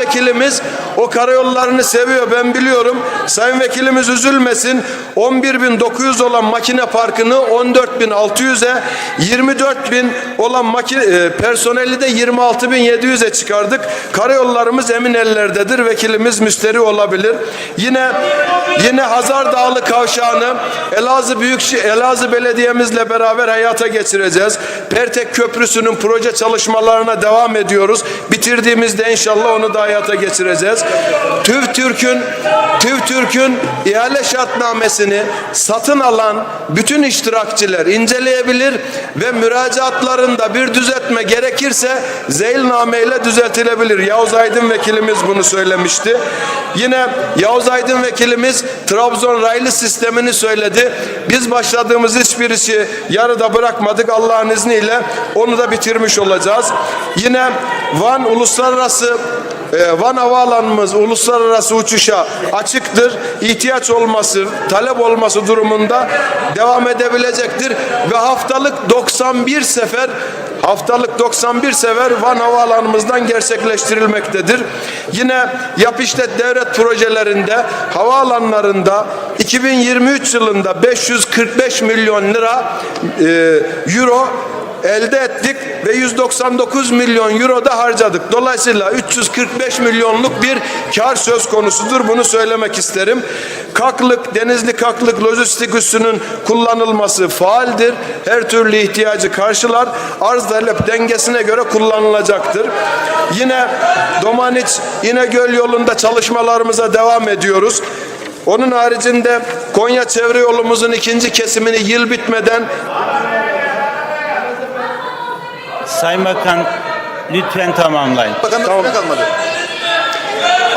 Vekilimiz o karayollarını seviyor ben biliyorum. Sayın vekilimiz üzülmesin. 11.900 olan makine parkını 14.600'e 24.000 olan makine e, personeli de 26.700'e çıkardık. Karayollarımız emin ellerdedir. Vekilimiz müşteri olabilir. Yine yine Hazar Dağlı kavşağını Elazığ Büyükşehir Elazığ Belediye'mizle beraber hayata geçireceğiz. Pertek Köprüsü'nün proje çalışmalarına devam ediyoruz. Bitirdiğimizde inşallah onu da hayata geçireceğiz. TÜV Türk'ün TÜV Türk'ün ihale şartnamesini satın alan bütün iştirakçiler inceleyebilir ve müracaatlarında bir düzeltme gerekirse zeyilname ile düzeltilebilir. Yavuz Aydın vekilimiz bunu söylemişti. Yine Yavuz Aydın vekilimiz Trabzon raylı sistemini söyledi. Biz başladığımız hiçbir yarıda bırakmadık. Allah'ın izniyle onu da bitirmiş olacağız. Yine Van Uluslararası e, Van Havaalanımız uluslararası uçuşa açıktır. İhtiyaç olması, talep olması durumunda devam edebilecektir ve haftalık 91 sefer haftalık 91 sefer Van Havaalanımızdan gerçekleştirilmektedir. Yine yap işlet devlet projelerinde havaalanlarında 2023 yılında 545 milyon lira e, euro elde ettik ve 199 milyon euro da harcadık. Dolayısıyla 345 milyonluk bir kar söz konusudur. Bunu söylemek isterim. Kaklık, Denizli Kaklık lojistik üssünün kullanılması faaldir. Her türlü ihtiyacı karşılar. Arz talep dengesine göre kullanılacaktır. Yine Domaniç İnegöl yolunda çalışmalarımıza devam ediyoruz. Onun haricinde Konya çevre yolumuzun ikinci kesimini yıl bitmeden Sayın Bakan lütfen tamamlayın. Bakanlık Tamam. tamam. kalmadı.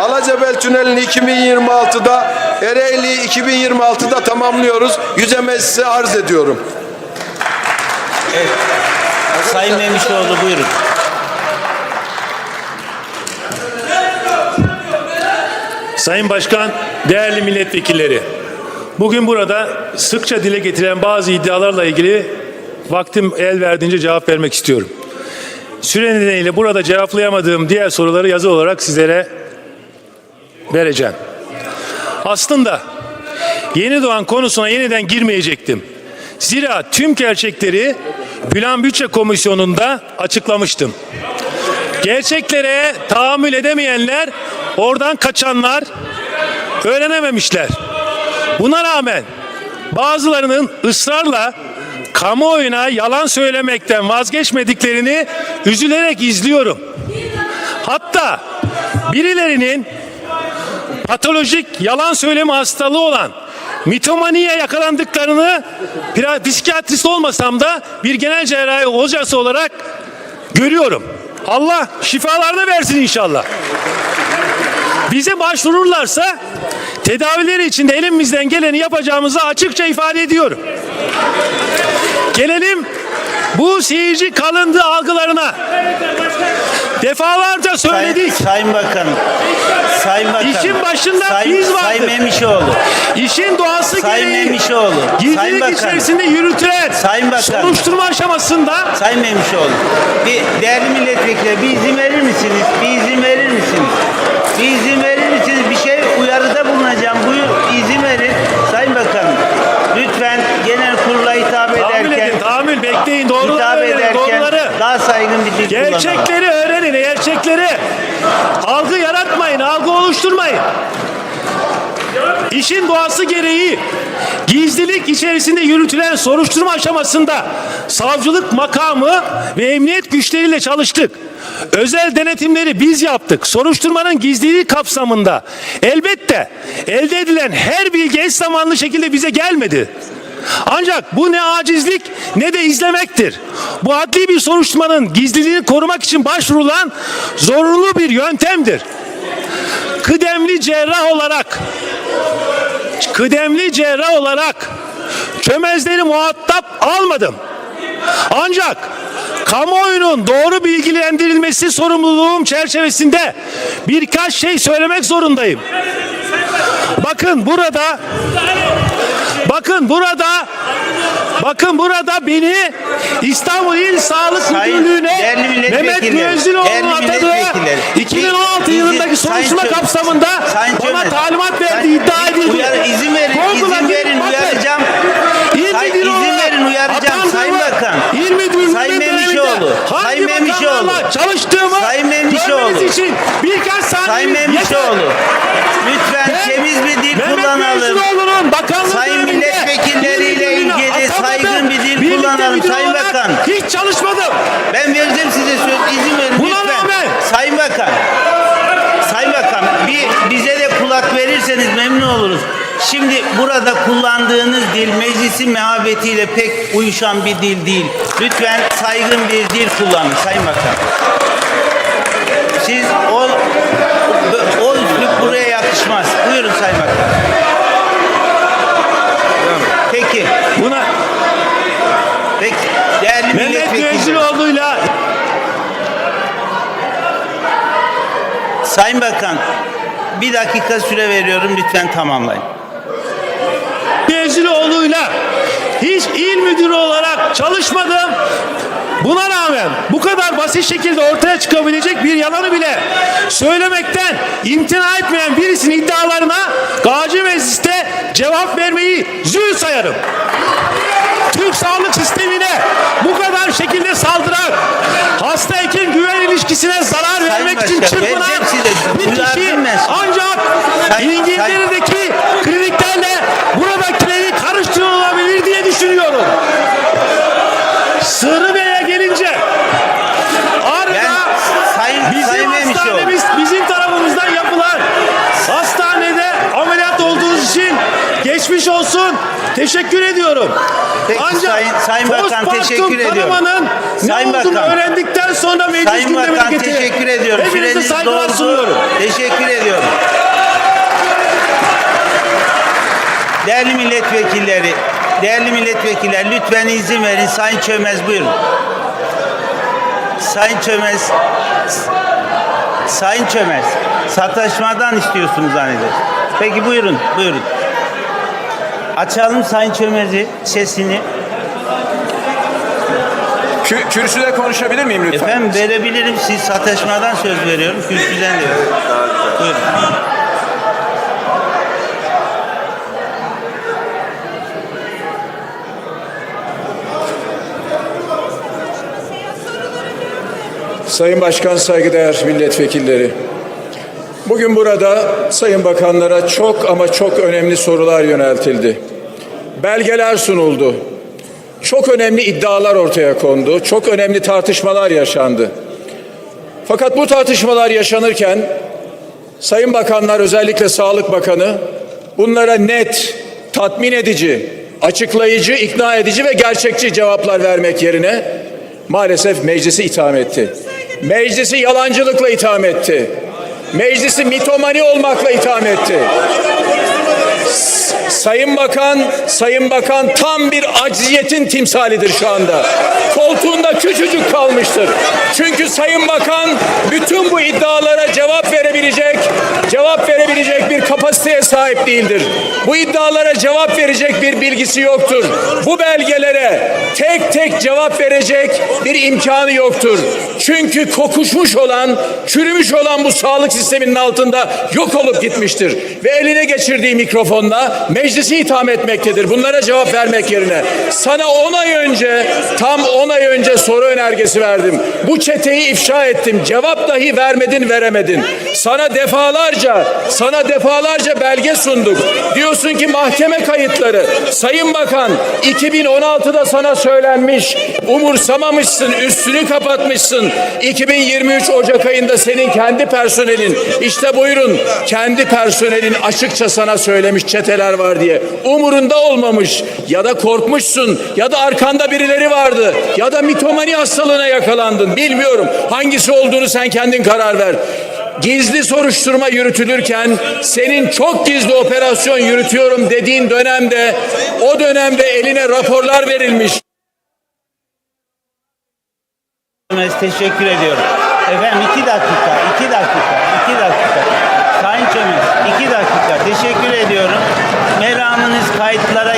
Alacabel Tüneli'ni 2026'da Ereğli 2026'da tamamlıyoruz. Yüce Meclisi arz ediyorum. Sayın Memişoğlu buyurun. Sayın Başkan, değerli milletvekilleri. Bugün burada sıkça dile getirilen bazı iddialarla ilgili vaktim el verdiğince cevap vermek istiyorum. Süre nedeniyle burada cevaplayamadığım diğer soruları yazı olarak sizlere vereceğim. Aslında yeni doğan konusuna yeniden girmeyecektim. Zira tüm gerçekleri Plan Bütçe Komisyonu'nda açıklamıştım. Gerçeklere tahammül edemeyenler, oradan kaçanlar öğrenememişler. Buna rağmen bazılarının ısrarla kamuoyuna yalan söylemekten vazgeçmediklerini üzülerek izliyorum. Hatta birilerinin patolojik yalan söyleme hastalığı olan mitomaniye yakalandıklarını psikiyatrist olmasam da bir genel cerrahi hocası olarak görüyorum. Allah şifalarını versin inşallah. Bize başvururlarsa tedavileri için de elimizden geleni yapacağımızı açıkça ifade ediyorum. Bu seyirci kalındı algılarına. Defalarca Sayın, söyledik. Sayın Bakan. Sayın Bakan. İşin başında Sayın, biz vardık. Sayın Memişoğlu. İşin doğası Sayın gereği Memişoğlu. Sayın Bakan. içerisinde yürütülen Sayın Bakan. soruşturma aşamasında Sayın Memişoğlu. Bir değerli milletvekili bir izin verir misiniz? Bir izin verir misiniz? Bir izin verir misiniz? Bir şey uyarıda bulunacağım. Buyur izin verin. Sayın Bakanım. Lütfen genel kurula hitap tahammül ederken edin, tahammül bekleyin, doğruları hitap öğrenin, ederken doğruları. daha saygın bir dil kullanalım. Gerçekleri öğrenin, gerçekleri. Algı yaratmayın, algı oluşturmayın. İşin doğası gereği gizlilik içerisinde yürütülen soruşturma aşamasında savcılık makamı ve emniyet güçleriyle çalıştık. Özel denetimleri biz yaptık. Soruşturmanın gizliliği kapsamında elbette elde edilen her bilgi eş zamanlı şekilde bize gelmedi. Ancak bu ne acizlik ne de izlemektir. Bu adli bir soruşturmanın gizliliğini korumak için başvurulan zorunlu bir yöntemdir. Kıdemli cerrah olarak kıdemli cerrah olarak çömezleri muhatap almadım. Ancak kamuoyunun doğru bilgilendirilmesi sorumluluğum çerçevesinde birkaç şey söylemek zorundayım. Bakın burada Bakın burada bakın burada beni İstanbul İl Sağlık Sayın Müdürlüğü'ne Mehmet Müezzinoğlu'nun atadığı milletvekilleri, 2016 bizi- yılındaki Sayın soruşturma kapsamında Sayın bana Çömez, talimat Sayın- iddia edildi. Uyar- izin verin, Google'a izin verin, bakın. uyaracağım. Sayın- izin verin, uyaracağım. Sayın Bakan. İl müdürlüğünün Sayın Memişoğlu, Sayın Memişoğlu. çalıştığımı Sayın Memişoğlu. için birkaç Sayın saniyeniz yeter. Memişoğlu. Lütfen temiz bir dil kullanalım. Sayın Bakan. Hiç çalışmadım. Ben vereceğim size söz. izin verin Buna lütfen. rağmen- Sayın Bakan. Sayın Bakan bir bize de kulak verirseniz memnun oluruz. Şimdi burada kullandığınız dil meclisin mehabetiyle pek uyuşan bir dil değil. Lütfen saygın bir dil kullanın Sayın Bakan. Siz o o üslup buraya yakışmaz. Buyurun Sayın Bakan. Peki. Buna Peki. Değerli Mehmet milletvekili. Müezzinoğlu'yla Bakan, bir dakika süre veriyorum lütfen tamamlayın. Müezzinoğlu'yla hiç il müdürü olarak çalışmadım. Buna rağmen bu kadar basit şekilde ortaya çıkabilecek bir yalanı bile söylemekten imtina etmeyen birisinin iddialarına Gazi Meclis'te cevap vermeyi zül sayarım. Türk sağlık sistemine bu kadar şekilde saldıran, hasta hekim güven ilişkisine zarar vermek için Başkan, çırpınan vereceğim size. bir kişi ancak Sayın- İngiltere'deki kliniklerle buradakileri karıştırılabilir diye düşünüyorum. Sırrı Bey'e gelince Ağrı'da Ben Sayın bizim Sayın Memişoğlu. hastanemiz bizim tarafımızdan yapılan hastanede ameliyat olduğunuz için geçmiş olsun. Teşekkür ediyorum. Peki, Sayın- Sayın Bakan, teşekkür ediyorum. kanamanın ne Sayın olduğunu Bakan. öğrendikten sonra meclis Sayın gündemine Bakan getirin. teşekkür ediyorum. Hepinize Süreniz saygılar doldu. sunuyorum. Teşekkür ediyorum. Değerli milletvekilleri, değerli milletvekiller lütfen izin verin. Sayın Çömez buyurun. Sayın Çömez, Sayın Çömez, sataşmadan istiyorsunuz zannederim. Peki buyurun, buyurun. Açalım Sayın Çömez'i, sesini. Kü- kürsüde konuşabilir miyim lütfen? Efendim verebilirim. Siz sataşmadan söz veriyorum. Kürsüden de. Buyurun. Sayın Başkan, saygıdeğer milletvekilleri. Bugün burada Sayın Bakanlara çok ama çok önemli sorular yöneltildi. Belgeler sunuldu. Çok önemli iddialar ortaya kondu. Çok önemli tartışmalar yaşandı. Fakat bu tartışmalar yaşanırken Sayın Bakanlar özellikle Sağlık Bakanı bunlara net, tatmin edici, açıklayıcı, ikna edici ve gerçekçi cevaplar vermek yerine maalesef meclisi itham etti. Meclisi yalancılıkla itham etti. Meclisi mitomani olmakla itham etti. Sayın Bakan, Sayın Bakan tam bir acziyetin timsalidir şu anda. Koltuğunda küçücük kalmıştır. Çünkü Sayın Bakan bütün bu iddialara cevap verebilecek, cevap verebilecek bir kapasiteye sahip değildir. Bu iddialara cevap verecek bir bilgisi yoktur. Bu belgelere tek tek cevap verecek bir imkanı yoktur. Çünkü kokuşmuş olan, çürümüş olan bu sağlık sisteminin altında yok olup gitmiştir. Ve eline geçirdiği mikrofonla meclisi itham etmektedir. Bunlara cevap vermek yerine. Sana 10 ay önce, tam 10 ay önce soru önergesi verdim. Bu çeteyi ifşa ettim. Cevap dahi vermedin, veremedin. Sana defalarca, sana defalarca belge sunduk. Diyorsun ki mahkeme kayıtları. Sayın Bakan, 2016'da sana söylenmiş. Umursamamışsın, üstünü kapatmışsın. 2023 Ocak ayında senin kendi personelin, işte buyurun, kendi personelin açıkça sana söylemiş çeteler var diye. Umurunda olmamış ya da korkmuşsun ya da arkanda birileri vardı ya da mitomani hastalığına yakalandın. Bilmiyorum hangisi olduğunu sen kendin karar ver. Gizli soruşturma yürütülürken senin çok gizli operasyon yürütüyorum dediğin dönemde o dönemde eline raporlar verilmiş. Çömez, Teşekkür ediyorum. Efendim iki dakika, iki dakika, iki dakika. Sayın Çömez, iki dakika. Teşekkür ediyorum. Meramınız kayıtlara